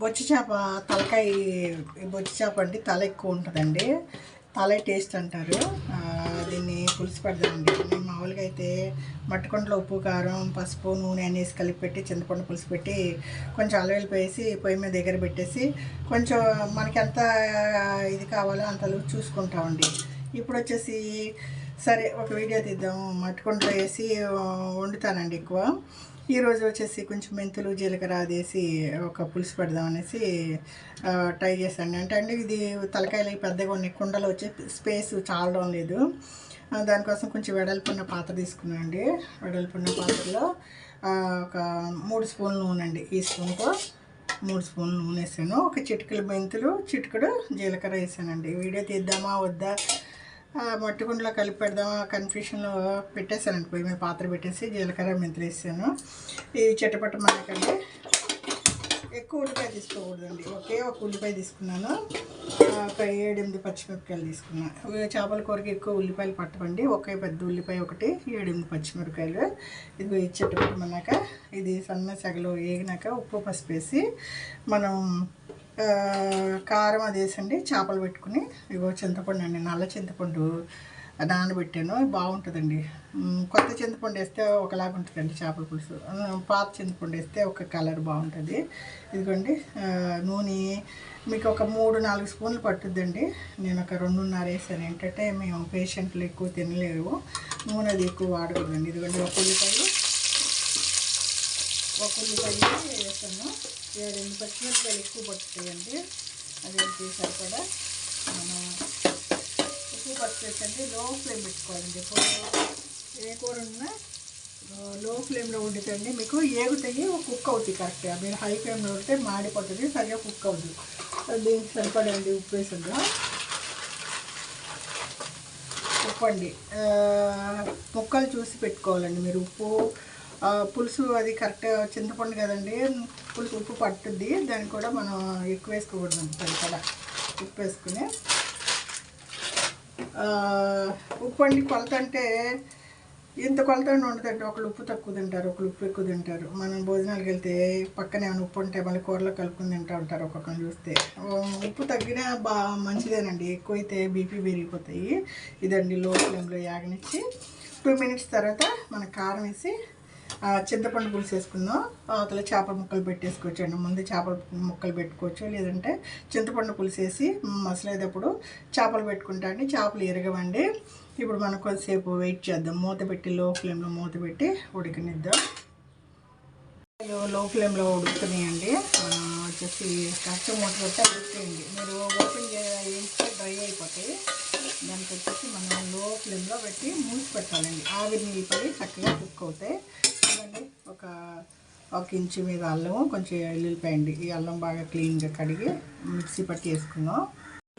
బొచ్చి చేప తలకాయ బొచ్చి చేప అంటే తల ఎక్కువ ఉంటుందండి. తల టేస్ట్ అంటారు. దీన్ని పులుసు పెడదామండి నేను మామూలుగా అయితే మట్టుకుంటలో ఉప్పు కారం పసుపు నూనె అనేసి కలిపి పెట్టి చింతపండు పులుసు పెట్టి కొంచెం అలవేలు వేసి పొయ్యి మీద దగ్గర పెట్టేసి కొంచెం మనకి ఎంత ఇది కావాలో అంత చూసుకుంటామండి. ఇప్పుడు వచ్చేసి సరే ఒక వీడియో తీద్దాం. మట్టుకుంటలో వేసి వండుతానండి ఎక్కువ. ఈరోజు వచ్చేసి కొంచెం మెంతులు జీలకర్ర అదేసి ఒక పులుసు పెడదాం అనేసి ట్రై చేశాను. అంటే అండి ఇది తలకాయలు పెద్దగా ఉన్నాయి. కుండలో వచ్చే స్పేస్ చాలడం లేదు. దానికోసం కొంచెం వెడల్పున్న పాత్ర తీసుకున్నాను అండి. వెడల్పున్న పాత్రలో ఒక మూడు స్పూన్లు నూనె అండి. ఈ స్పూన్తో మూడు స్పూన్లు నూనె వేసాను. ఒక చిటికలు మెంతులు చిటికడు జీలకర్ర వేసానండి. వీడియో తీద్దామా వద్దా? మట్టి కుండలో కలిపి పెడదాం కన్ఫ్యూషన్లో పెట్టేశానండి. అనుకో మేము పాత్ర పెట్టేసి జీలకర్ర మెంతులు వేసాను. ఇది చెట్టపట్ట మనకండి ఎక్కువ ఉల్లిపాయ తీసుకోకూడదండి. ఒకే ఒక ఉల్లిపాయ తీసుకున్నాను. ఆ, ఒక ఏడెనిమిది పచ్చిమిరపకాయలు తీసుకున్నాను చేపల కూరకి ఎక్కువ ఉల్లిపాయలు పట్టవండి. ఒకే పెద్ద ఉల్లిపాయ ఒకటి ఏడెనిమిది పచ్చిమిరపకాయలు. ఇది చెట్టుపట్టమన్నాక ఇది సన్న సగలు వేగినాక ఉప్పు పసుపు వేసి మనం కారం అది వేసండి చేపలు పెట్టుకుని ఇగో చింతపండు అండి నల్ల చింతపండు నానబెట్టాను బాగుంటుందండి. కొత్త చింతపండు వేస్తే ఒకలాగా ఉంటుందండి చేపల పులుసు. పాత చింతపండు వేస్తే ఒక కలర్ బాగుంటుంది. ఇదిగోండి నూనె మీకు ఒక మూడు నాలుగు స్పూన్లు పట్టుద్దండి. నేను ఒక రెండున్నర వేసాను. ఏంటంటే మేము పేషెంట్లు ఎక్కువ తినలేరు నూనె అది ఎక్కువ వాడకూడదండి. ఇదిగోండి ఒక ఉల్లిపాయలు ఒక ఉల్లిపాయ వేసాను రెండు పచ్చిమిరపకాయలు ఎక్కువ పట్టుతాయండి అదేంటి సరిపడా మనం ఎక్కువ పచ్చి లో ఫ్లేమ్ పెట్టుకోవాలండి. ఎప్పుడు ఏ కూర ఉన్నా లో ఫ్లేమ్లో వండుతండి మీకు ఏగుతాయి కుక్ అవుతాయి కరెక్ట్గా మీరు హై ఫ్లేమ్లో ఉంటే మాడిపోతుంది సరిగా కుక్ అవుతుంది దీనికి సరిపడండి ఉప్పు వేసండి ఉప్పు అండి. ముక్కలు చూసి పెట్టుకోవాలండి మీరు. ఉప్పు పులుసు అది కరెక్ట్ చింతపండు కదండి పులుసు ఉప్పు పట్టుద్ది దాన్ని కూడా మనం ఎక్కువ వేసుకోకూడదు సరిపడా ఉప్పు వేసుకుని. ఉప్పు అండి కొలత అంటే ఇంత కొలత ఉండదండి ఒకళ్ళు ఉప్పు తక్కువ తింటారు ఒకళ్ళు ఉప్పు ఎక్కువ తింటారు. మనం భోజనాలకు వెళ్తే పక్కన ఏమైనా ఉప్పు ఉంటే మళ్ళీ కూరలో కలుపుకుని తింటూ ఉంటారు ఒక్కొక్కరు చూస్తే. ఉప్పు తగ్గినా బా మంచిదేనండి ఎక్కువైతే బీపీ పెరిగిపోతాయి. ఇదండి లో ఫ్లేమ్లో యాగనిచ్చి టూ మినిట్స్ తర్వాత మన కారం వేసి చింతపండు పులుసు వేసుకుందాం. అవతల చేపల ముక్కలు పెట్టేసుకోవచ్చు అండి. ముందు చేపల ముక్కలు పెట్టుకోవచ్చు. లేదంటే చింతపండు పులుసు వేసి మసలేటప్పుడు చేపలు పెట్టుకుంటా అండి. చేపలు ఎరగవండి. ఇప్పుడు మనం కొద్దిసేపు వెయిట్ చేద్దాం. మూత పెట్టి లో ఫ్లేమ్లో మూత పెట్టి ఉడికనిద్దాం. లో- ఫ్లేమ్లో ఉడుకుతున్నాయండి. వచ్చేసి కష్టం మూత పెట్టి ఉడుకుతాయండి మీరు ఓపెన్ చేస్తే డ్రై అయిపోతాయి. దానికి వచ్చేసి మనం లో ఫ్లేమ్లో పెట్టి మూసి పెట్టాలండి. ఆవిరి నీళ్ళు పడి చక్కగా కుక్ అవుతాయి. చూడండి ఒక ఒక ఇంచు మీద అల్లము కొంచెం ఎల్లుల్లిపాయ అండి. ఈ అల్లం బాగా క్లీన్గా కడిగి మిక్సీ పట్టి వేసుకుందాం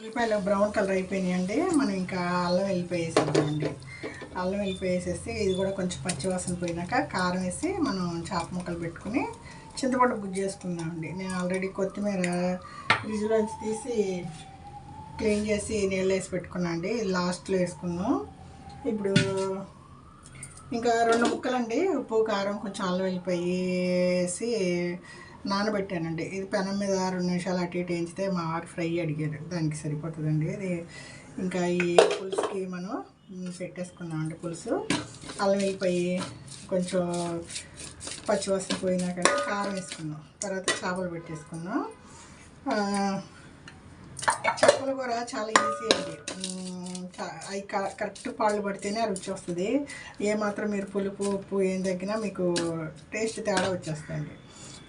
ఉల్లిపాయలు బ్రౌన్ కలర్ అయిపోయినాయండి. మనం ఇంకా అల్లం వెళ్ళిపోయి వేసేద్దామండి అల్లం వెళ్ళిపోయి వేసేస్తే ఇది కూడా కొంచెం పచ్చివాసన పోయినాక కారం వేసి మనం చేప ముక్కలు పెట్టుకుని చింతపండు గుజ్జు చేసుకుందామండి. నేను ఆల్రెడీ కొత్తిమీర ఫ్రిడ్జ్లోంచి తీసి క్లీన్ చేసి నీళ్ళు వేసి పెట్టుకున్నాను అండి లాస్ట్లో వేసుకున్నాం. ఇప్పుడు ఇంకా రెండు ముక్కలండి. ఉప్పు కారం కొంచెం అల్లం వెల్లిపాయ వేసి నానబెట్టానండి. ఇది పెనం మీద రెండు నిమిషాలు అటు ఇటు వేయించితే మా వారు ఫ్రై అడిగారు. దానికి సరిపోతుందండి. ఇది ఇంకా ఈ పులుసుకి మనం పెట్టేసుకుందామండి పులుసు. అల్లం వెళ్ళిపోయి కొంచెం పచ్చివాసన పోయినాక కారం వేసుకుందాం. తర్వాత చేపలు పెట్టేసుకుందాం. చేపలు చేపల కూర చాలా ఈజీ అండి. అవి కరెక్ట్ పాళ్ళు పడితేనే ఆ రుచి వస్తుంది. ఏమాత్రం మీరు పులుపు ఉప్పు ఏం తగ్గినా మీకు టేస్ట్ తేడా వచ్చేస్తుంది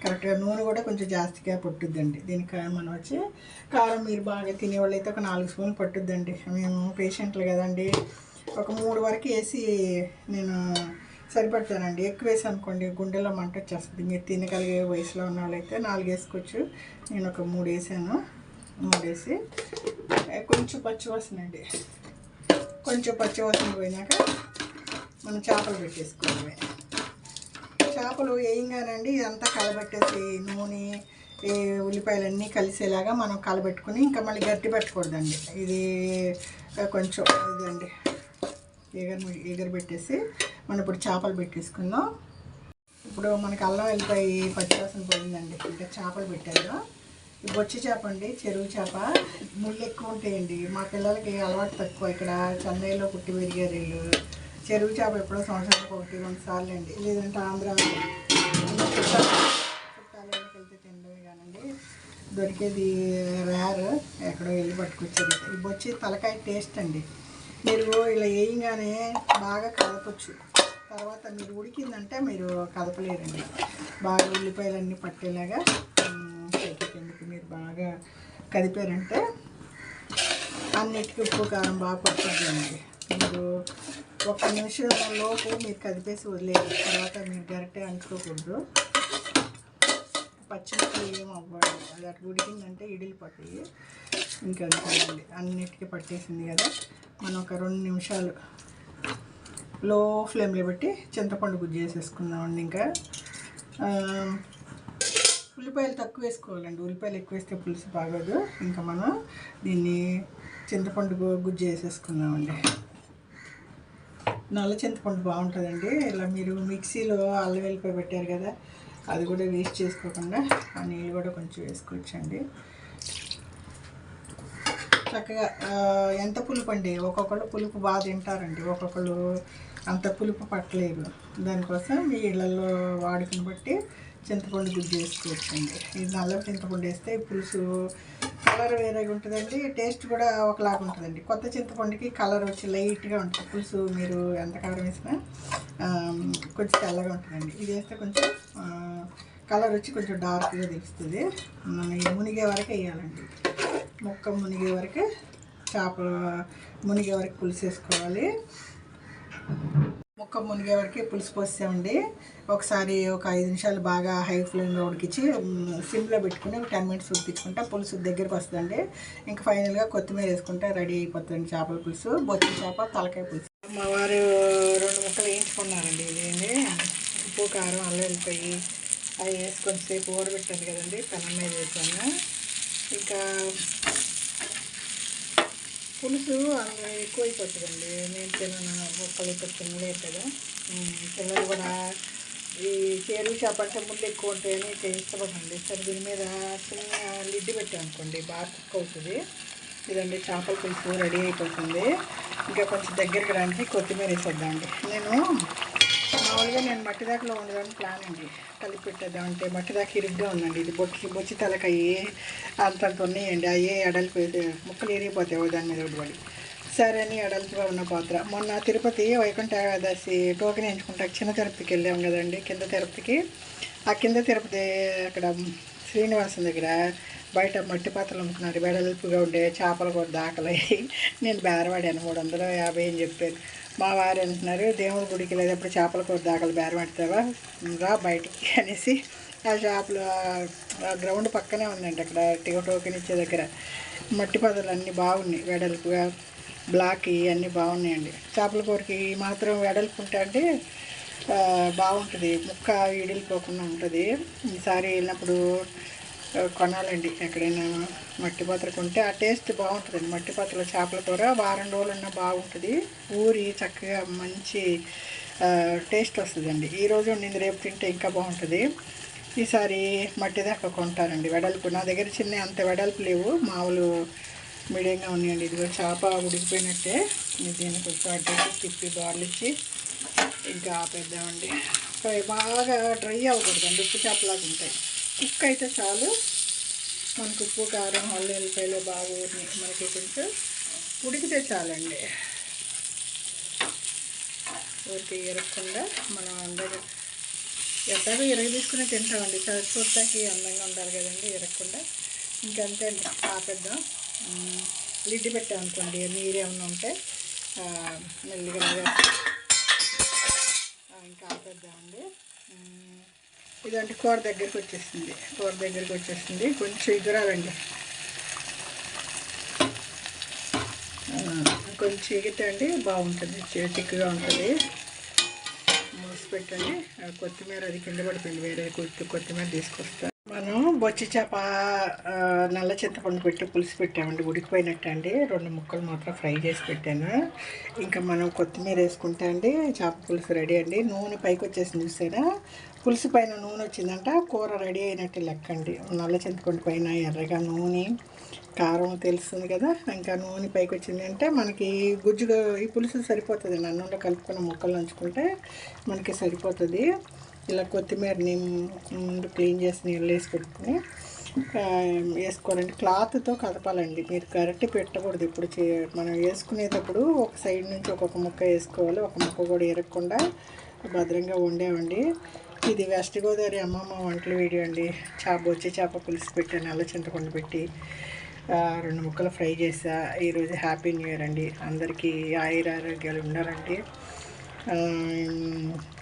కరెక్ట్గా నూనె కూడా కొంచెం జాస్తిగా పట్టుద్దండి. దీనికి మనం వచ్చి కారం మీరు బాగా తినేవాళ్ళు అయితే ఒక నాలుగు స్పూన్లు పట్టుద్దండి. మేము పేషెంట్లు కదండి. ఒక మూడు వరకు వేసి నేను సరిపడతానండి. ఎక్కువ వేసి అనుకోండి గుండెలో మంట వచ్చేస్తుంది. మీరు తినగలిగే వయసులో ఉన్న వాళ్ళైతే నాలుగు వేసుకోవచ్చు. నేను ఒక మూడు వేసాను. మూడు వేసి కొంచెం పచ్చివాసన అండి. కొంచెం పచ్చివాసన పోయినాక మనం చేపలు పెట్టేసుకోవాలి చేపలు వేయంగానండి ఇదంతా కలబెట్టేసి నూనె ఈ ఉల్లిపాయలు అన్నీ కలిసేలాగా మనం కలబెట్టుకుని ఇంకా మళ్ళీ గట్టి పెట్టకూడదండి ఇది కొంచెం ఇదండి. ఎగరు ఎగర పెట్టేసి మనం ఇప్పుడు చేపలు పెట్టేసుకుందాం. ఇప్పుడు మనకి అల్లం వెళ్ళిపోయి పచ్చివాసన పోయిందండి. ఇంకా చేపలు పెట్టారు బొచ్చి చేప అండి చెరువు చేప. ముళ్ళు ఎక్కువ ఉంటాయండి. మా పిల్లలకి అలవాటు తక్కువ ఇక్కడ. చెన్నైలో పుట్టి పెరిగారు వీళ్ళు. చెరువు చేప ఎప్పుడో సంవత్సరానికి ఒకటి రెండు సార్లు అండి. లేదంటే ఆంధ్ర చుట్టాలకి వెళ్తే తినడమే కానండి. దొరికేది రేర్ ఎక్కడో వెళ్ళి పట్టుకొచ్చేది. ఈ బొచ్చి తలకాయ టేస్ట్ అండి. మీరు ఇలా వేయంగానే బాగా కలపచ్చు తర్వాత మీరు ఉడికిందంటే మీరు కదపలేరండి. బాగా ఉల్లిపాయలన్నీ పట్టేలాగా బాగా కదిపారంటే అన్నిటికీ ఉప్పు కారం బాగా పడుతుందండి. మీరు ఒక నిమిషం లోపు మీరు కదిపేసి వదిలేదు తర్వాత మీరు గరిటె అంటుకోకూడదు. పచ్చిమిర్చి ఏం అవ్వదు. అది అటు ఉడికిందంటే ఇడిలు పట్టాయి ఇంకా అంతేనండి. అన్నిటికీ పట్టేసింది కదా. మనం ఒక రెండు నిమిషాలు లో ఫ్లేమ్లో పెట్టి చింతపండు గుజ్జు చేసేసుకుందామండి ఇంకా. ఉల్లిపాయలు తక్కువ వేసుకోవాలండి. ఉల్లిపాయలు ఎక్కువ వేస్తే పులుసు బాగోదు. ఇంకా మనం దీన్ని చింతపండు గుజ్జు వేసేసుకుందామండి. నల్ల చింతపండు బాగుంటుందండి. ఇలా మీరు మిక్సీలో అల్లం వెళ్ళిపోయి పెట్టారు కదా అది కూడా వేస్ట్ చేసుకోకుండా ఆ నీళ్ళు కూడా కొంచెం వేసుకోవచ్చండి. చక్కగా ఎంత పులుపు అండి? ఒక్కొక్కళ్ళు పులుపు బాగా తింటారండి. ఒక్కొక్కళ్ళు అంత పులుపు పట్టలేదు. దానికోసం మీ ఇళ్ళల్లో వాడుకని బట్టి చింతపండు గుజ్జు వేసుకోవచ్చండి ఇది నల్ల చింతపండు వేస్తే పులుసు కలర్ వేరేగా ఉంటుందండి. టేస్ట్ కూడా ఒకలాగా ఉంటుందండి. కొత్త చింతపండుకి కలర్ వచ్చి లైట్గా ఉంటుంది. పులుసు మీరు ఎంత కారం వేసినా కొంచెం తెల్లగా ఉంటుందండి. ఇది వేస్తే కొంచెం కలర్ వచ్చి కొంచెం డార్క్గా తెలుస్తుంది. మనం మునిగే వరకు వేయాలండి. ముక్క మునిగే వరకు చేపలు మునిగే వరకు పులుసు వేసుకోవాలి. ముక్క మునిగే వరకు పులుసు పోసామండి ఒకసారి ఒక ఐదు నిమిషాలు బాగా హై ఫ్లేమ్లో ఉడికించి సిమ్లో పెట్టుకుని ఒక టెన్ మినిట్స్ ఉడిపించుకుంటా పులుసు దగ్గరికి వస్తుందండి. ఇంకా ఫైనల్గా కొత్తిమీర వేసుకుంటే రెడీ అయిపోతుంది చేపల పులుసు. బొచ్చి చేప తలకాయ పులుసు. మా వారు రెండు ముక్కలు వేయించుకున్నారండి ఇదేంటి ఉప్పు కారం అల్లం వెళ్ళిపోయి అవి వేసుకొని సేపు ఊరబెట్టాను కదండి. పెనం మీద వేసాను. ఇంకా పులుసు అందులో ఎక్కువైపోతుందండి. నేను తినను ఒక్కలు ఇక్కడ తినలేదు కదా. పిల్లలు కూడా ఈ చేరు చేప అంటే ముందు ఎక్కువ ఉంటాయని ఇట్లా ఇష్టపడండి సరే దీని మీద చిన్న లిడ్ పెట్టామనుకోండి బాగా కుక్ అవుతుంది. ఇదండి చేపల పులుసు రెడీ అయిపోతుంది. ఇంకా కొంచెం దగ్గరికి రండి కొత్తిమీర వేసేద్దామండి. నేను మామూలుగా నేను మట్టి దాకలో ఉండడానికి ప్లాన్ అండి. కలిపి పెట్టేద్దాం అంటే మట్టి దాకా ఇరుగ్గా ఉందండి. ఇది బొచ్చి బొచ్చి తలకాయి అంతంత ఉన్నాయండి. అయ్యే ఎడల్పు ముక్కలు ఇరిగిపోతాయి దాని మీద ఒకటి సరే అని ఎడల్పుగా ఉన్న పాత్ర. మొన్న తిరుపతి వైకుంఠ ఏకాదశి టోకెన్ ఎంచుకుంటా చిన్న తిరుపతికి వెళ్ళాం కదండి. కింద తిరుపతికి. ఆ కింద తిరుపతి అక్కడ శ్రీనివాసం దగ్గర బయట మట్టి పాత్రలు అమ్ముకున్నారు వెడల్పుగా ఉండే చేపలు కూడా దాకలయ్యి నేను బేరవాడాను మూడు వందల యాభై అని చెప్పాను మా వారు అంటున్నారు దేవుడి గుడికి లేదప్పుడు చేపల కూర దాకలు బేరమాడతావా రా బయటికి అనేసి ఆ షాపులో ఆ గ్రౌండ్ పక్కనే ఉందండి అక్కడ టోకెన్ ఇచ్చే దగ్గర. మట్టి పదలు అన్నీ బాగున్నాయి వెడల్పుగా బ్లాక్ అన్నీ బాగున్నాయండి. చేపల కూరకి మాత్రం వెడల్పు ఉంటే అంటే బాగుంటుంది. ముక్క ఈడిల్పోకుండా ఉంటుంది. ఈసారి వెళ్ళినప్పుడు కొనాలండి ఎక్కడైనా మట్టి పాత్ర కొంటే ఆ టేస్ట్ బాగుంటుందండి. మట్టి పాత్రలో చేపల కూర వారం రోజులున్నా బాగుంటుంది. ఊరి చక్కగా మంచి టేస్ట్ వస్తుందండి. ఈ రోజు వండింది రేపు తింటే ఇంకా బాగుంటుంది. ఈసారి మట్టి దాకా కొంటానండి. వెడల్పు నా దగ్గర చిన్న అంత వెడల్పు లేవు. మామూలు మీడియంగా ఉన్నాయండి. ఇదిగో చేప ఉడికిపోయినట్టే. దీన్ని కొంచెం అడ్డు తిప్పి బార్లు ఇంకా ఆపేద్దామండి. ఫ్రై బాగా డ్రై అవ్వకూడదండి. ఉప్పు చేపలాగా ఉంటాయి. కుక్ అయితే చాలు. మనకు ఉప్పు కారం హల్లు ఎల్లిపాయలు బాగా ఊరిని మనకి కొంచెం ఉడికితే చాలండి. ఊరికి ఎరగకుండా మనం అందరూ ఎట్లాగో ఎరగ తీసుకుని తింటామండి. చూడటానికి అందంగా ఉండాలి కదండి ఎరగకుండా. ఇంకంతే అండి ఆపేద్దాం. లిడ్డు లిడ్ పెట్టామనుకోండి నీరు ఏమైనా ఉంటే మెల్లిగా ఇంకా ఆపేద్దామండి. ఇదంటే కూర దగ్గరికి వచ్చేసింది. కూర దగ్గరికి వచ్చేసింది. కొంచెం ఎగురాలండి. ఆ, కొంచెం ఎగితే అండి బాగుంటుంది. చి- చిక్కగా ఉంటుంది. మూసి పెట్టండి. ఆ కొత్తిమీర అది కింద పడిపోయింది. వేరే కొత్తిమీర తీసుకొస్తా. మనం బొచ్చి చేప నల్ల చింతపండు పెట్టి పులుసు పెట్టామండి. ఉడికిపోయినట్టు అండి రెండు ముక్కలు మాత్రం ఫ్రై చేసి పెట్టాను. ఇంకా మనం కొత్తిమీర వేసుకుంటా అండి చేప పులుసు రెడీ అండి. నూనె పైకి వచ్చేసింది చూసారా పులుసు పైన నూనె వచ్చిందంట కూర రెడీ అయినట్టు లెక్కండి. నల్ల చింతపండు పైన ఎర్రగా నూనె కారం తెలుస్తుంది కదా ఇంకా నూనె పైకి వచ్చిందంటే మనకి గుజ్జుగా ఈ పులుసు సరిపోతుంది. అన్నంలో కలుపుకున్న ముక్కలు నంచుకుంటే మనకి సరిపోతుంది. ఇలా కొత్తిమీరని ముందు క్లీన్ చేసి నీళ్ళు వేసి పెట్టుకుని వేసుకోవాలండి. క్లాత్తో కదపాలండి. మీరు కరెక్ట్ పెట్టకూడదు ఇప్పుడు చే మనం వేసుకునేటప్పుడు ఒక సైడ్ నుంచి ఒక్కొక్క ముక్క వేసుకోవాలి. ఒక ముక్క కూడా ఇరగకుండా భద్రంగా ఉండేవండి ఇది వెస్ట్ గోదావరి అమ్మమ్మ వంటల వీడియో అండి. చేప వచ్చి చేప పులుసు పెట్టాను అల్ల చింతపండు పెట్టి రెండు ముక్కలు ఫ్రై చేసా. ఈరోజు హ్యాపీ న్యూ ఇయర్ అండి. అందరికీ ఆయుర ఆరోగ్యాలు ఉండాలండి.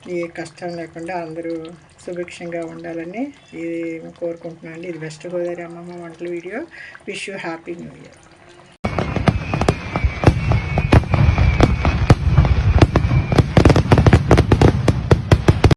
ఏ కష్టం లేకుండా అందరూ సుభిక్షంగా ఉండాలని ఇది కోరుకుంటున్నాను అండి. ఇది వెస్ట్ గోదావరి అమ్మమ్మ వంటల video. Wish you happy new year